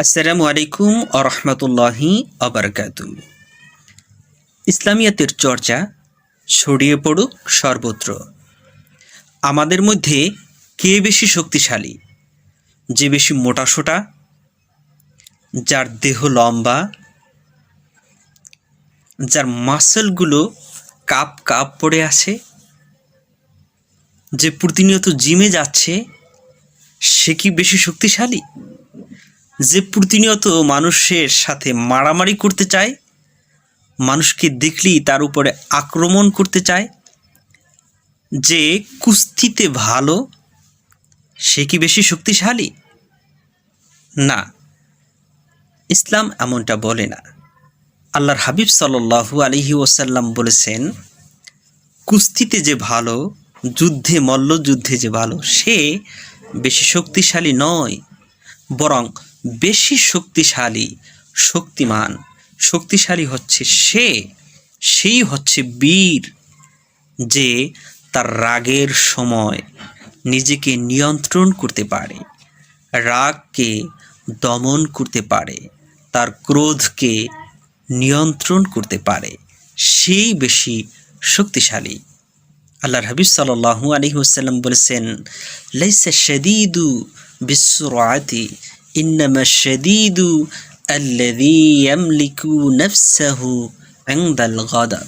আসসালামু আলাইকুম আরহামতুল্লাহি আবরকাতু ইসলামিয়াতের চর্চা ছড়িয়ে পড়ুক সর্বত্র। আমাদের মধ্যে কে বেশি শক্তিশালী? যে বেশি মোটাসোটা যার দেহ লম্বা? যার মাসেলগুলো কাপ কাপ পড়ে আছে? যে প্রতিনিয়ত জিমে যাচ্ছে, সে কি বেশি শক্তিশালী? যে প্রতিনিয়ত মানুষের সাথে মারামারি করতে চায়, মানুষকে দেখলেই তার উপরে আক্রমণ করতে চায়, যে কুস্তিতে ভালো, সে কি বেশি শক্তিশালী? না, ইসলাম এমনটা বলে না। আল্লাহর হাবিব সাল্লু আলহি ওসাল্লাম বলেছেন, কুস্তিতে যে ভালো, যুদ্ধে, মল্লযুদ্ধে যে ভালো, সে বেশি শক্তিশালী নয়, বরং বেশি শক্তিশালী, শক্তিমান। শক্তিশালী হচ্ছে সে, সেই হচ্ছে বীর যে তার রাগের সময় নিজেকে নিয়ন্ত্রণ করতে পারে, রাগকে দমন করতে পারে, তার ক্রোধকে নিয়ন্ত্রণ করতে পারে, সেই বেশি শক্তিশালী। আল্লাহর হাবিব সাল্লাহু আলহি ওসাল্লাম বলেছেন, লাইসা শদীদু বিশ্বরাতি إنما الشديد الذي يملك نفسه عند الغضب